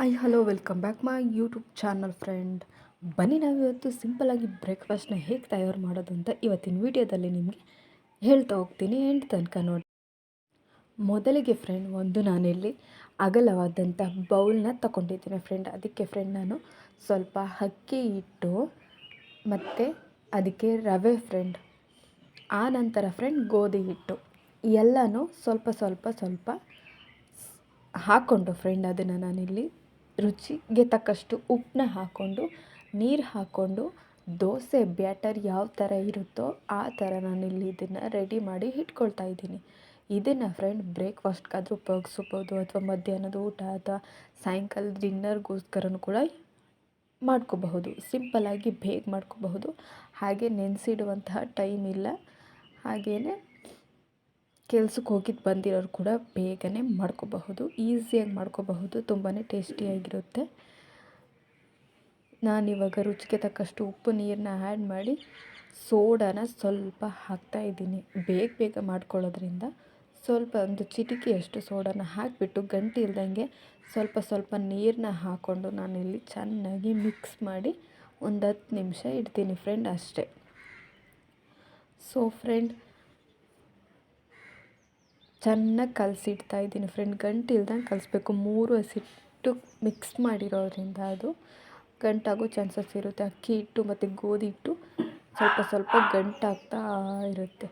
Hi hello welcome back my YouTube channel friend ಬನ್ನಿ ನಾವು ಇವತ್ತು ಸಿಂಪಲಾಗಿ ಬ್ರೇಕ್ಫಾಸ್ಟ್ನ ಹೇಗೆ ತಯಾರು ಮಾಡೋದು ಅಂತ ಇವತ್ತಿನ ವಿಡಿಯೋದಲ್ಲಿ ನಿಮಗೆ ಹೇಳ್ತಾ ಹೋಗ್ತೀನಿ ಎಂಟು ತನಕ ನೋಡಿ. ಮೊದಲಿಗೆ ಫ್ರೆಂಡ್ ಒಂದು ನಾನಿಲ್ಲಿ ಅಗಲವಾದಂಥ ಬೌಲ್ನ ತಗೊಂಡಿದ್ದೀನಿ ಫ್ರೆಂಡ್ ಅದಕ್ಕೆ ಫ್ರೆಂಡ್ ನಾನು ಸ್ವಲ್ಪ ಅಕ್ಕಿ ಹಿಟ್ಟು ಮತ್ತು ಅದಕ್ಕೆ ರವೆ ಫ್ರೆಂಡ್ ಆ ನಂತರ ಫ್ರೆಂಡ್ ಗೋಧಿ ಹಿಟ್ಟು. ಎಲ್ಲನೂ ಸ್ವಲ್ಪ ಸ್ವಲ್ಪ ಸ್ವಲ್ಪ ಹಾಕ್ಕೊಂಡು ಫ್ರೆಂಡ್ ಅದನ್ನು ನಾನಿಲ್ಲಿ ರುಚಿಗೆ ತಕ್ಕಷ್ಟು ಉಪ್ಪನ್ನ ಹಾಕ್ಕೊಂಡು ನೀರು ಹಾಕ್ಕೊಂಡು ದೋಸೆ, ಬ್ಯಾಟರ್ ಯಾವ ಥರ ಇರುತ್ತೋ ಆ ಥರ ನಾನಿಲ್ಲಿ ಇದನ್ನು ರೆಡಿ ಮಾಡಿ ಇಟ್ಕೊಳ್ತಾ ಇದ್ದೀನಿ. ಇದನ್ನು ಫ್ರೆಂಡ್ ಬ್ರೇಕ್ಫಾಸ್ಟ್ಗಾದರೂ ಉಪಯೋಗಿಸ್ಬೋದು ಅಥವಾ ಮಧ್ಯಾಹ್ನದ ಊಟ ಅಥವಾ ಸಾಯಂಕಾಲ ಡಿನ್ನರ್ಗೋಸ್ಕರನೂ ಕೂಡ ಮಾಡ್ಕೋಬಹುದು. ಸಿಂಪಲ್ಲಾಗಿ ಬೇಗ ಮಾಡ್ಕೋಬಹುದು. ಹಾಗೆ ನೆನೆಸಿಡುವಂತಹ ಟೈಮ್ ಇಲ್ಲ. ಹಾಗೆಯೇ ಕೆಲ್ಸಕ್ಕೆ ಹೋಗಿದ್ದು ಬಂದಿರೋರು ಕೂಡ ಬೇಗನೆ ಮಾಡ್ಕೋಬಹುದು, ಈಸಿಯಾಗಿ ಮಾಡ್ಕೋಬಹುದು ತುಂಬಾ ಟೇಸ್ಟಿಯಾಗಿರುತ್ತೆ. ನಾನಿವಾಗ ರುಚಿಗೆ ತಕ್ಕಷ್ಟು ಉಪ್ಪು ನೀರನ್ನ ಆ್ಯಡ್ ಮಾಡಿ ಸೋಡಾನ ಸ್ವಲ್ಪ ಹಾಕ್ತಾಯಿದ್ದೀನಿ ಬೇಗ ಬೇಗ ಮಾಡ್ಕೊಳ್ಳೋದ್ರಿಂದ ಸ್ವಲ್ಪ ಒಂದು ಚಿಟಿಕೆಯಷ್ಟು ಸೋಡಾನ ಹಾಕಿಬಿಟ್ಟು ಗಂಟಿ ಇಲ್ದಂಗೆ ಸ್ವಲ್ಪ ಸ್ವಲ್ಪ ನೀರನ್ನ ಹಾಕ್ಕೊಂಡು ನಾನಿಲ್ಲಿ ಚೆನ್ನಾಗಿ ಮಿಕ್ಸ್ ಮಾಡಿ ಒಂದು ಹತ್ತು ನಿಮಿಷ ಇಡ್ತೀನಿ ಫ್ರೆಂಡ್ ಅಷ್ಟೇ. ಸೊ ಫ್ರೆಂಡ್ ಚೆನ್ನಾಗಿ ಕಲಸಿಡ್ತಾ ಇದ್ದೀನಿ. ಫ್ರೆಂಡ್ ಗಂಟು ಇಲ್ದಂಗೆ ಕಲಿಸ್ಬೇಕು. ಮೂರು ಹಸಿಟ್ಟು ಮಿಕ್ಸ್ ಮಾಡಿರೋದ್ರಿಂದ ಅದು ಗಂಟಾಗೋ ಚಾನ್ಸಸ್ ಇರುತ್ತೆ. ಅಕ್ಕಿ ಹಿಟ್ಟು ಮತ್ತು ಗೋಧಿ ಹಿಟ್ಟು ಸ್ವಲ್ಪ ಸ್ವಲ್ಪ ಗಂಟಾಗ್ತಾ ಇರುತ್ತೆ.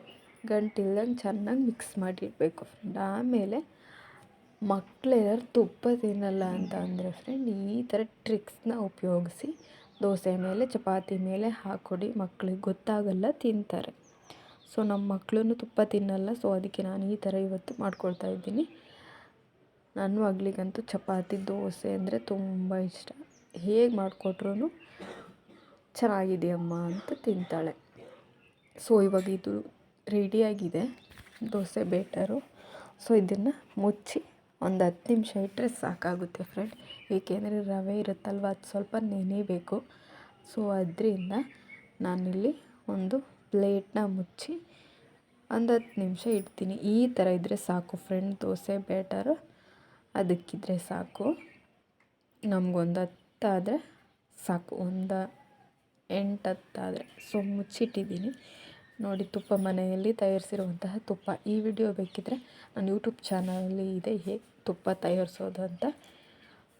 ಗಂಟಿಲ್ದಂಗೆ ಚೆನ್ನಾಗಿ ಮಿಕ್ಸ್ ಮಾಡಿಡಬೇಕು ಫ್ರೆಂಡ್ ಆಮೇಲೆ ಮಕ್ಕಳೆಲ್ಲರೂ ತುಪ್ಪ ತಿನ್ನಲ್ಲ ಅಂತ ಅಂದರೆ ಫ್ರೆಂಡ್ ಈ ಥರ ಟ್ರಿಕ್ಸ್ನ ಉಪಯೋಗಿಸಿ ದೋಸೆ ಮೇಲೆ, ಚಪಾತಿ ಮೇಲೆ ಹಾಕ್ಕೊಡಿ ಮಕ್ಕಳಿಗೆ ಗೊತ್ತಾಗಲ್ಲ ತಿಂತಾರೆ. ಸೊ ನಮ್ಮ ಮಕ್ಕಳೂ ತುಪ್ಪ ತಿನ್ನಲ್ಲ. ಸೊ ಅದಕ್ಕೆ ನಾನು ಈ ಥರ ಇವತ್ತು ಮಾಡ್ಕೊಳ್ತಾ ಇದ್ದೀನಿ. ನನ್ನ ಮಗಳಿಗಂತೂ ಚಪಾತಿ, ದೋಸೆ ಅಂದರೆ ತುಂಬ ಇಷ್ಟ. ಹೇಗೆ ಮಾಡಿಕೊಟ್ರು ಚೆನ್ನಾಗಿದೆಯಮ್ಮ ಅಂತ ತಿಂತಾಳೆ. ಸೊ ಇವಾಗ ಇದು ರೆಡಿಯಾಗಿದೆ. ದೋಸೆ ಬೇಟರು. ಸೊ ಇದನ್ನು ಮುಚ್ಚಿ ಒಂದು ಹತ್ತು ನಿಮಿಷ ಇಟ್ಟರೆ ಸಾಕಾಗುತ್ತೆ ಫ್ರೆಂಡ್. ಏಕೆಂದರೆ ರವೆ ಇರುತ್ತಲ್ವ, ಅದು ಸ್ವಲ್ಪ ನೆನೆಯಬೇಕು. ಸೊ ಅದರಿಂದ ನಾನಿಲ್ಲಿ ಒಂದು ಪ್ಲೇಟ್ನ ಮುಚ್ಚಿ ಒಂದು ಹತ್ತು ನಿಮಿಷ ಇಡ್ತೀನಿ. ಈ ಥರ ಇದ್ದರೆ ಸಾಕು ಫ್ರೆಂಡ್ ದೋಸೆ ಬೇಟರು ಅದಕ್ಕಿದ್ರೆ ಸಾಕು. ನಮಗೊಂದು ಹತ್ತಾದರೆ ಸಾಕು. ಒಂದು ಎಂಟು ಹತ್ತಾದರೆ. ಸೊ ಮುಚ್ಚಿಟ್ಟಿದ್ದೀನಿ. ನೋಡಿ, ತುಪ್ಪ ಮನೆಯಲ್ಲಿ ತಯಾರಿಸಿರುವಂತಹ ತುಪ್ಪ. ಈ ವಿಡಿಯೋ ಬೇಕಿದ್ದರೆ ನನ್ನ ಯೂಟ್ಯೂಬ್ ಚಾನಲಲ್ಲಿ ಇದೆ. ಹೇಗೆ ತುಪ್ಪ ತಯಾರಿಸೋದು ಅಂತ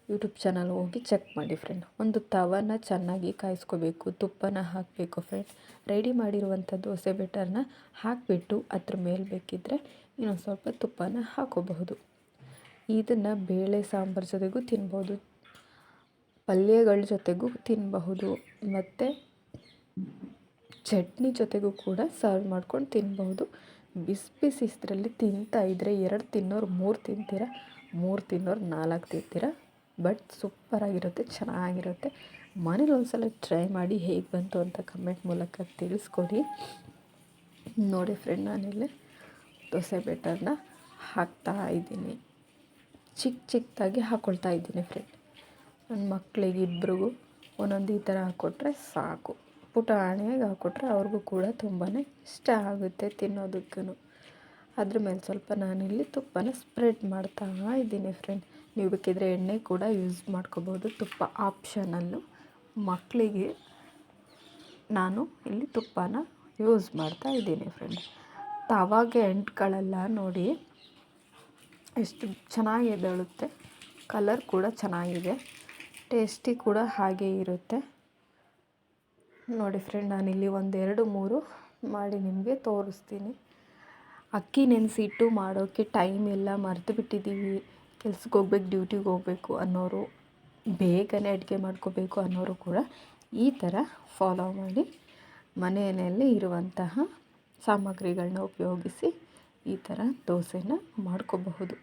ಯೂಟ್ಯೂಬ್ ಚಾನಲ್ ಹೋಗಿ ಚೆಕ್ ಮಾಡಿ ಫ್ರೆಂಡ್ ಒಂದು ತವನ ಚೆನ್ನಾಗಿ ಕಾಯಿಸ್ಕೋಬೇಕು, ತುಪ್ಪನ ಹಾಕಬೇಕು ಫ್ರೆಂಡ್ ರೆಡಿ ಮಾಡಿರುವಂಥ ದೋಸೆ ಬೆಟರ್ನ ಹಾಕಿಬಿಟ್ಟು ಅದ್ರ ಮೇಲೆ ಬೇಕಿದ್ದರೆ ಇನ್ನೊಂದು ಸ್ವಲ್ಪ ತುಪ್ಪನ ಹಾಕೋಬಹುದು. ಇದನ್ನು ಬೇಳೆ ಸಾಂಬಾರು ಜೊತೆಗೂ ತಿನ್ಬೋದು. ಪಲ್ಯಗಳ ಜೊತೆಗೂ ತಿನ್ನಬಹುದು ಮತ್ತು ಚಟ್ನಿ ಜೊತೆಗೂ ಕೂಡ ಸರ್ವ್ ಮಾಡ್ಕೊಂಡು ತಿನ್ಬಹುದು. ಬಿಸಿ ಬಿಸಿ ಇದರಲ್ಲಿ ತಿಂತಾ ಇದ್ದರೆ ಎರಡು ತಿನ್ನೋರು ಮೂರು ತಿಂತೀರ? ಮೂರು ತಿನ್ನೋರು ನಾಲ್ಕು ತಿಂತೀರ? ಬಟ್ ಸೂಪರಾಗಿರುತ್ತೆ ಚೆನ್ನಾಗಿರುತ್ತೆ. ಮನೇಲಿ ಒಂದು ಸಲ ಟ್ರೈ ಮಾಡಿ ಹೇಗೆ ಬಂತು ಅಂತ ಕಮೆಂಟ್ ಮೂಲಕ ತಿಳಿಸ್ಕೊಡಿ. ನೋಡಿ ಫ್ರೆಂಡ್ ನಾನಿಲ್ಲಿ ದೋಸೆ ಬೆಟರ್ನ ಹಾಕ್ತಾ ಇದ್ದೀನಿ. ಚಿಕ್ಕ ಚಿಕ್ಕದಾಗಿ ಹಾಕ್ಕೊಳ್ತಾ ಇದ್ದೀನಿ ಫ್ರೆಂಡ್ ನನ್ನ ಮಕ್ಕಳಿಗೆ ಇಬ್ಬರಿಗೂ ಒಂದೊಂದು ಈ ಥರ ಹಾಕ್ಕೊಟ್ರೆ ಸಾಕು. ಪುಟಾಣಿಯಾಗಿ ಹಾಕ್ಕೊಟ್ರೆ ಅವ್ರಿಗೂ ಕೂಡ ತುಂಬಾ ಇಷ್ಟ ಆಗುತ್ತೆ ತಿನ್ನೋದಕ್ಕೂ ಅದ್ರ ಮೇಲೆ ಸ್ವಲ್ಪ ನಾನಿಲ್ಲಿ ತುಪ್ಪನ ಸ್ಪ್ರೆಡ್ ಮಾಡ್ತಾ ಇದ್ದೀನಿ ಫ್ರೆಂಡ್ ನೀವು ಬೇಕಿದ್ರೆ ಎಣ್ಣೆ ಕೂಡ ಯೂಸ್ ಮಾಡ್ಕೋಬೋದು. ತುಪ್ಪ ಆಪ್ಷನಲ್ಲು ಮಕ್ಕಳಿಗೆ ನಾನು ಇಲ್ಲಿ ತುಪ್ಪನ ಯೂಸ್ ಮಾಡ್ತಾ ಇದ್ದೀನಿ ಫ್ರೆಂಡ್ಸ್ ತವಾಗೆ ಎಂಟುಗಳೆಲ್ಲ ನೋಡಿ ಎಷ್ಟು ಚೆನ್ನಾಗಿ ಎದ್ದೇಳುತ್ತೆ ಕಲರ್ ಕೂಡ ಚೆನ್ನಾಗಿದೆ. ಟೇಸ್ಟಿ ಕೂಡ ಹಾಗೆ ಇರುತ್ತೆ. ನೋಡಿ ಫ್ರೆಂಡ್ ನಾನು ನಾನಿಲ್ಲಿ ಒಂದೆರಡು ಮೂರು ಮಾಡಿ ನಿಮಗೆ ತೋರಿಸ್ತೀನಿ. ಅಕ್ಕಿ ನೆನೆಸಿಟ್ಟು ಮಾಡೋಕ್ಕೆ ಟೈಮ್ ಎಲ್ಲ ಮರೆತು ಬಿಟ್ಟಿದ್ದೀವಿ ಕೆಲ್ಸಕ್ಕೆ ಹೋಗ್ಬೇಕು ಡ್ಯೂಟಿಗೆ ಹೋಗಬೇಕು ಅನ್ನೋರು ಬೇಗನೆ ಅಡುಗೆ ಮಾಡ್ಕೋಬೇಕು ಅನ್ನೋರು ಕೂಡ ಈ ಥರ ಫಾಲೋ ಮಾಡಿ ಮನೆಯಲ್ಲಿ ಇರುವಂತಹ ಸಾಮಗ್ರಿಗಳನ್ನ ಉಪಯೋಗಿಸಿ ಈ ಥರ ದೋಸೆನ ಮಾಡ್ಕೋಬಹುದು.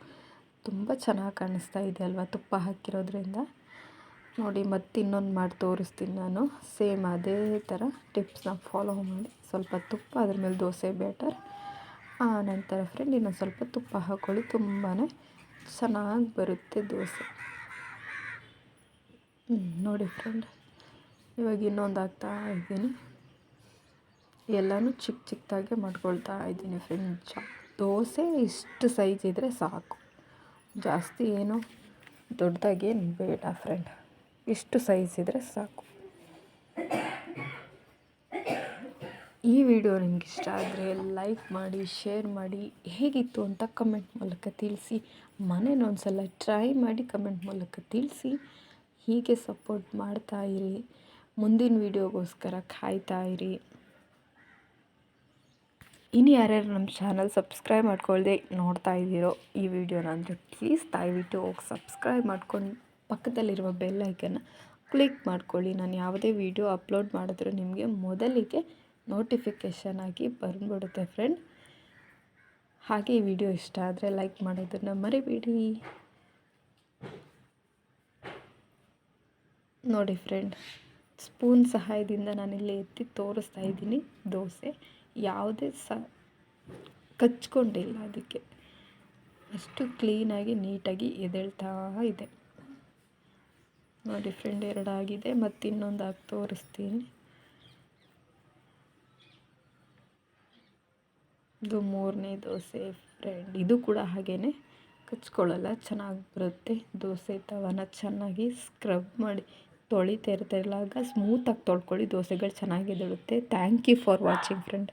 ತುಂಬ ಚೆನ್ನಾಗಿ ಕಾಣಿಸ್ತಾ ಇದೆ ಅಲ್ವಾ ತುಪ್ಪ ಹಾಕಿರೋದ್ರಿಂದ. ನೋಡಿ, ಮತ್ತೆ ಇನ್ನೊಂದು ಮಾಡಿ ತೋರಿಸ್ತೀನಿ ನಾನು. ಸೇಮ್ ಅದೇ ಥರ ಟಿಪ್ಸ್ನ ಫಾಲೋ ಮಾಡಿ ಸ್ವಲ್ಪ ತುಪ್ಪ, ಅದ್ರ ಮೇಲೆ ದೋಸೆ ಬ್ಯಾಟರ್ ನಂತರ ಫ್ರೆಂಡ್ ಇನ್ನೊಂದು ಸ್ವಲ್ಪ ತುಪ್ಪ ಹಾಕ್ಕೊಳ್ಳಿ ತುಂಬಾ ಚೆನ್ನಾಗಿ ಬರುತ್ತೆ ದೋಸೆ. ನೋಡಿ ಫ್ರೆಂಡ್ ಇವಾಗ ಇನ್ನೊಂದು ಹಾಕ್ತಾ ಇದ್ದೀನಿ. ಎಲ್ಲನೂ ಚಿಕ್ಕ ಚಿಕ್ಕದಾಗೆ ಮಾಡ್ಕೊಳ್ತಾ ಇದ್ದೀನಿ ಫ್ರೆಂಡ್ ದೋಸೆ ಇಷ್ಟು ಸೈಜ್ ಇದ್ದರೆ ಸಾಕು. ಜಾಸ್ತಿ ಏನು ದೊಡ್ಡದಾಗೇನು ಬೇಡ ಫ್ರೆಂಡ್ ಇಷ್ಟು ಸೈಜ್ ಇದ್ದರೆ ಸಾಕು. ಈ ವಿಡಿಯೋ ನಿಮ್ಗೆ ಇಷ್ಟ ಆದರೆ ಲೈಕ್ ಮಾಡಿ ಶೇರ್ ಮಾಡಿ, ಹೇಗಿತ್ತು ಅಂತ ಕಮೆಂಟ್ ಮೂಲಕ ತಿಳಿಸಿ. ಮನೇನೊಂದು ಸಲ ಟ್ರೈ ಮಾಡಿ ಕಮೆಂಟ್ ಮೂಲಕ ತಿಳಿಸಿ. ಹೀಗೆ ಸಪೋರ್ಟ್ ಮಾಡ್ತಾ ಇರಿ. ಮುಂದಿನ ವಿಡಿಯೋಗೋಸ್ಕರ ಕಾಯ್ತಾ ಇರಿ. ಇನ್ನು ಯಾರ್ಯಾರು ನಮ್ಮ ಚಾನಲ್ ಸಬ್ಸ್ಕ್ರೈಬ್ ಮಾಡ್ಕೊಳ್ಳದೆ ನೋಡ್ತಾ ಇದ್ದೀರೋ ಈ ವಿಡಿಯೋನ ಅಂದರೆ ಪ್ಲೀಸ್ ದಯವಿಟ್ಟು ಹೋಗಿ ಸಬ್ಸ್ಕ್ರೈಬ್ ಮಾಡ್ಕೊಂಡು ಪಕ್ಕದಲ್ಲಿರುವ ಬೆಲ್ ಐಕನ್ನ ಕ್ಲಿಕ್ ಮಾಡ್ಕೊಳ್ಳಿ. ನಾನು ಯಾವುದೇ ವಿಡಿಯೋ ಅಪ್ಲೋಡ್ ಮಾಡಿದ್ರೂ ನಿಮಗೆ ಮೊದಲಿಗೆ ನೋಟಿಫಿಕೇಷನ್ ಆಗಿ ಬಂದ್ಬಿಡುತ್ತೆ ಫ್ರೆಂಡ್. ಹಾಗೆ ಈ ವಿಡಿಯೋ ಇಷ್ಟ ಆದರೆ ಲೈಕ್ ಮಾಡೋದನ್ನು ಮರಿಬೇಡಿ. ನೋಡಿ ಫ್ರೆಂಡ್, ಸ್ಪೂನ್ ಸಹಾಯದಿಂದ ನಾನಿಲ್ಲಿ ಎತ್ತಿ ತೋರಿಸ್ತಾ ಇದ್ದೀನಿ ದೋಸೆ. ಯಾವುದೇ ಸ, ಕಚ್ಕೊಂಡಿಲ್ಲ ಅದಕ್ಕೆ. ಅಷ್ಟು ಕ್ಲೀನಾಗಿ ನೀಟಾಗಿ ಎದೇಳ್ತಾ ಇದೆ. ನೋಡಿ ಫ್ರೆಂಡ್, ಎರಡಾಗಿದೆ ಮತ್ತು ತೋರಿಸ್ತೀನಿ. ಇದು ಮೂರನೇ ದೋಸೆ ಫ್ರೆಂಡ್ ಇದು ಕೂಡ ಹಾಗೇ ಕಚ್ಕೊಳ್ಳಲ್ಲ, ಚೆನ್ನಾಗಿ ಬರುತ್ತೆ. ದೋಸೆ ತವನ ಚೆನ್ನಾಗಿ ಸ್ಕ್ರಬ್ ಮಾಡಿ ತೊಳಿತಾ ಇರ್ತಾಯಿಲ್ಲಾಗ ಸ್ಮೂತಾಗಿ ತೊಳ್ಕೊಳ್ಳಿ, ದೋಸೆಗಳು ಚೆನ್ನಾಗಿ ಎದ್ದೇಳುತ್ತೆ thank you for watching friend